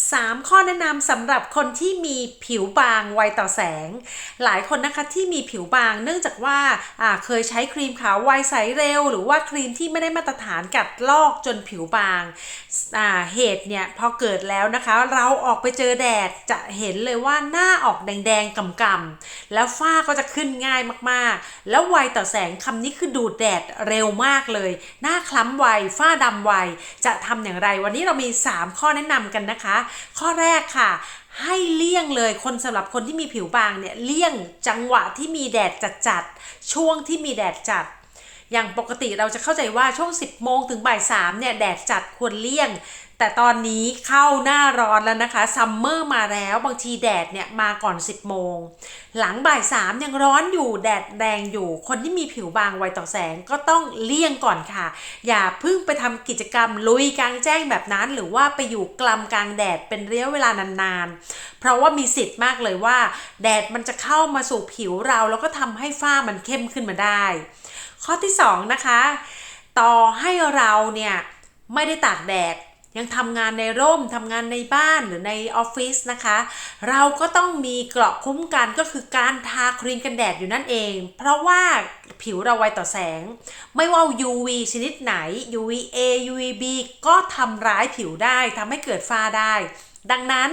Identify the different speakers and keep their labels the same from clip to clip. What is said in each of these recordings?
Speaker 1: 3 ข้อแนะนำสำหรับคนที่มีผิวบางไวต่อแสง หลายคนนะคะที่มีผิวบาง เนื่องจากว่าเคยใช้ครีมขาวไวใสเร็ว หรือว่าครีมที่ไม่ได้มาตรฐานกัดลอกจนผิวบางาเหตุเนี่ยพอเกิดแล้วนะคะ เราออกไปเจอแดดจะเห็นเลยว่าหน้าออกแดงๆกำๆ แล้วฝ้าก็จะขึ้นง่ายมากๆ แล้วไวต่อแสงคำนี้คือดูดแดดเร็วมากเลย หน้าคล้ำไวฝ้าดำไวจะทำอย่างไร วันนี้เรามี 3 ข้อแนะนำกันนะคะ ข้อแรกค่ะให้เลี่ยงเลยคนสำหรับคนที่มีผิวบางเนี่ยเลี่ยงจังหวะที่มีแดดจัดๆช่วงที่มีแดดจัด อย่างปกติเราจะเข้าใจว่าช่วง 10 โมงถึงบ่าย3เนี่ยแดดจัดควรเลี่ยง แต่ตอนนี้เข้าหน้าร้อนแล้วนะคะซัมเมอร์มาแล้วบางทีแดดเนี่ยมาก่อน 10 โมง หลังบ่าย3ยังร้อนอยู่แดดแรงอยู่ คนที่มีผิวบางไวต่อแสงก็ต้องเลี่ยงก่อนค่ะ อย่าเพิ่งไปทำกิจกรรมลุยกลางแจ้งแบบนั้น หรือว่าไปอยู่กลำกลางแดดเป็นระยะเวลานานๆ เพราะว่ามีสิทธิ์มากเลยว่า แดดมันจะเข้ามาสู่ผิวเรา แล้วก็ทำให้ฝ้ามันเข้มขึ้นมาได้ ข้อที่2นะคะ ต่อให้เราเนี่ยไม่ได้ตากแดด ยังทำงานในร่มทำงานในบ้านหรือในออฟฟิศนะคะ เราก็ต้องมีเกราะคุ้มกันก็คือการทาครีมกันแดดอยู่นั่นเอง เพราะว่าผิวเราไวต่อแสง ไม่ว่า UV ชนิดไหน UVA UVB ก็ทำร้ายผิวได้ทำให้เกิดฝ้าได้ ดังนั้น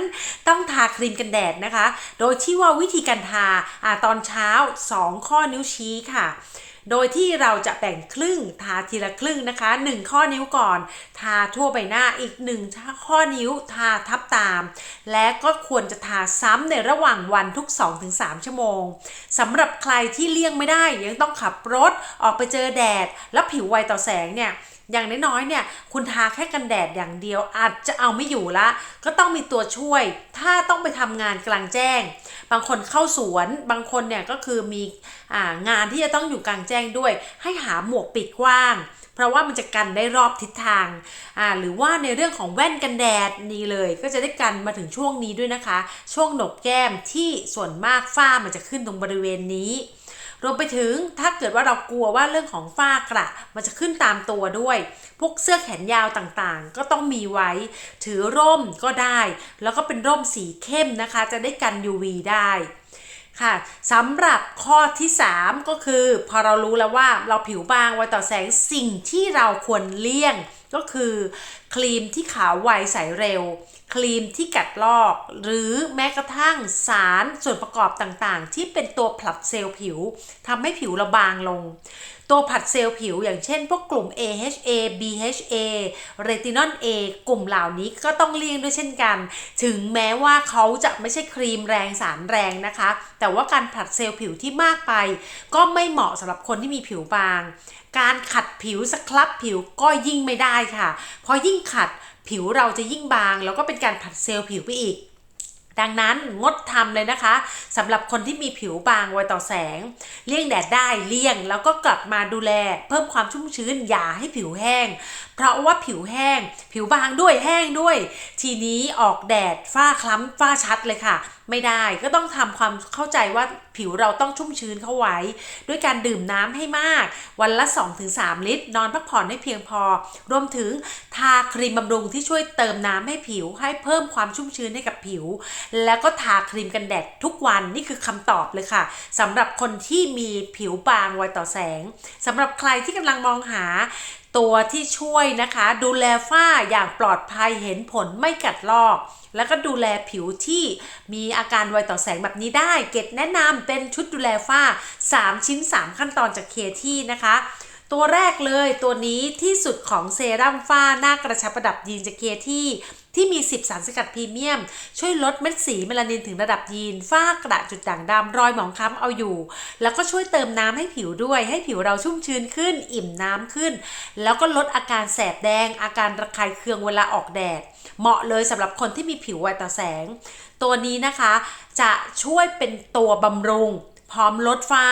Speaker 1: ต้องทาครีมกันแดดนะคะ โดยที่ว่าวิธีการทาอาตอนเช้า 2 ข้อนิ้วชี้ค่ะโดยที่เราจะแบ่งครึ่งทาทีละครึ่งนะคะ 1 ข้อนิ้วก่อน ทาทั่วใบหน้าอีก1ข้อนิ้วทาทับตาม และก็ควรจะทาซ้ำในระหว่างวันทุก 2-3 ชั่วโมงสำหรับใครที่เลี่ยงไม่ได้ยังต้องขับรถออกไปเจอแดด แล้วผิวไวต่อแสงเนี่ย อย่างน้อยๆเนี่ยคุณทาแค่กันแดดอย่างเดียวอาจจะเอาไม่อยู่ละ ก็ต้องมีตัวช่วย ถ้าต้องไปทำงานกลางแจ้ง บางคนเข้าสวน บางคนเนี่ยก็คือมีอางานที่จะต้องอยู่กลางแจ้งด้วย ให้หาหมวกปิดกว้างเพราะว่ามันจะกันได้รอบทิศทาง อ่า หรือว่าในเรื่องของแว่นกันแดดนี่เลย ก็จะได้กันมาถึงช่วงนี้ด้วยนะคะ ช่วงหนกแก้มที่ส่วนมากฝ้ามันจะขึ้นตรงบริเวณนี้ รวมไปถึงถ้าเกิดว่าเรากลัวว่าเรื่องของฝ้ากระ มันจะขึ้นตามตัวด้วย พวกเสื้อแขนยาวต่างๆ ก็ต้องมีไว้ ถือร่มก็ได้ แล้วก็เป็นร่มสีเข้มนะคะ จะได้กัน UV ได้ค่ะสำหรับข้อที่ 3 ก็คือ พอเรารู้แล้วว่าเราผิวบางไวต่อแสงสิ่งที่เราควรเลี่ยง ก็คือครีมที่ขาวไวใสเร็ว ครีมที่กัดลอก หรือแม้กระทั่งสารส่วนประกอบต่างๆ ที่เป็นตัวผลัดเซลล์ผิวทำให้ผิวเราบางลง ตัวผลัดเซลล์ผิวอย่างเช่น พวกกลุ่ม AHA BHA เรตินอล A กลุ่มเหล่านี้ก็ต้องเลี่ยงด้วยเช่นกัน ถึงแม้ว่าเขาจะไม่ใช่ครีมแรงสารแรงนะคะ แต่ว่าการผลัดเซลล์ผิวที่มากไป ก็ไม่เหมาะสำหรับคนที่มีผิวบาง การขัดผิวสครับผิวก็ยิ่งไม่ได้ค่ะ เพราะยิ่งขัดผิวเราจะยิ่งบาง แล้วก็เป็นการผัดเซลล์ผิวไปอีก ดังนั้นงดทำเลยนะคะสำหรับคนที่มีผิวบางไวต่อแสง เลี่ยงแดดได้เลี่ยง แล้วก็กลับมาดูแล เพิ่มความชุ่มชื้นอย่าให้ผิวแห้ง เพราะว่าผิวแห้ง ผิวบางด้วยแห้งด้วย ทีนี้ออกแดดฝ้าคล้ำฝ้าชัดเลยค่ะ ไม่ได้ก็ต้องทำความเข้าใจว่า ผิวเราต้องชุ่มชื้นเข้าไว้ ด้วยการดื่มน้ำให้มาก วันละ 2-3 ลิตร นอนพักผ่อนให้เพียงพอ รวมถึงทาครีมบำรุงที่ช่วยเติมน้ำให้ผิว ให้เพิ่มความชุ่มชื้นให้กับผิว แล้วก็ทาครีมกันแดดทุกวันนี่คือคำตอบเลยค่ะสำหรับคนที่มีผิวบางไวต่อแสงสำหรับใครที่กำลังมองหาตัวที่ช่วยนะคะ ดูแลฝ้าอย่างปลอดภัยเห็นผลไม่กัดลอก แล้วก็ดูแลผิวที่มีอาการไวต่อแสงแบบนี้ได้ เกตแนะนำเป็นชุดดูแลฝ้า 3 ชิ้น 3 ขั้นตอนจากเคที่นะคะ ตัวแรกเลยตัวนี้ที่สุดของเซรั่มฝ้าหน้ากระชับประดับยีนจากเคที่ที่มี 10 สารสกัดพรีเมียม ช่วยลดเม็ดสีเมลานินถึงระดับยีน ฝ้ากระจุดด่างดำรอยหมองคล้ำเอาอยู่ แล้วก็ช่วยเติมน้ำให้ผิวด้วย ให้ผิวเราชุ่มชื้นขึ้น อิ่มน้ำขึ้น แล้วก็ลดอาการแสบแดง อาการระคายเคืองเวลาออกแดด เหมาะเลยสำหรับคนที่มีผิวไวต่อแสง ตัวนี้นะคะจะช่วยเป็นตัวบำรุง พร้อมลดฝ้า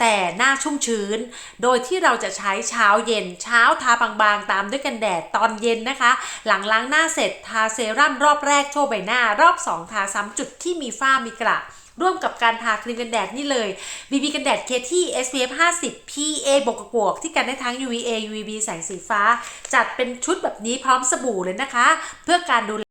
Speaker 1: แต่หน้าชุ่มชื้น โดยที่เราจะใช้เช้าเย็น เช้าทาบางๆ ตามด้วยกันแดดตอนเย็นนะคะ หลังล้างหน้าเสร็จทาเซรั่มรอบแรกทั่วใบหน้า รอบ 2 ทาซ้ำจุดที่มีฝ้ามีกระร่วมกับการทาครีมกันแดดนี่เลย BB กันแดดเคที่ SPF 50 PA บวกบวกที่กันได้ทั้ง UVA UVB แสงสีฟ้า จัดเป็นชุดแบบนี้พร้อมสบู่เลยนะคะ เพื่อการดูแล